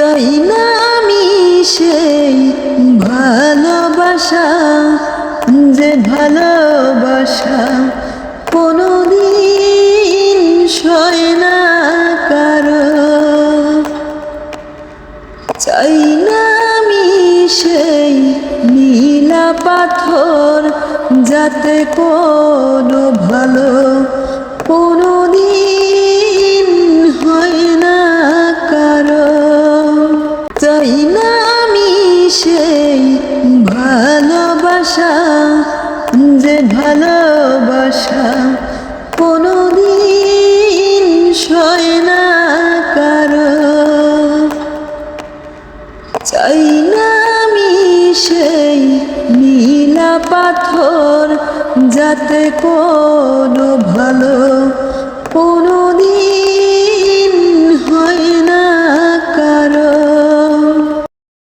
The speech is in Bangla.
চাই না আমি সেই ভালোবাসা, যে ভালোবাসা কোনোদিন সয় না কারও। চাই না আমি সেই নীলা পাথর, যাতে কোনো ভালো চাই না আমি সেই ভালোবাসা, যে ভালোবাসা কোনো দিন সয় না কারও। চাই না আমি সেই নীলা পাথর, যাতে কোনো ভালো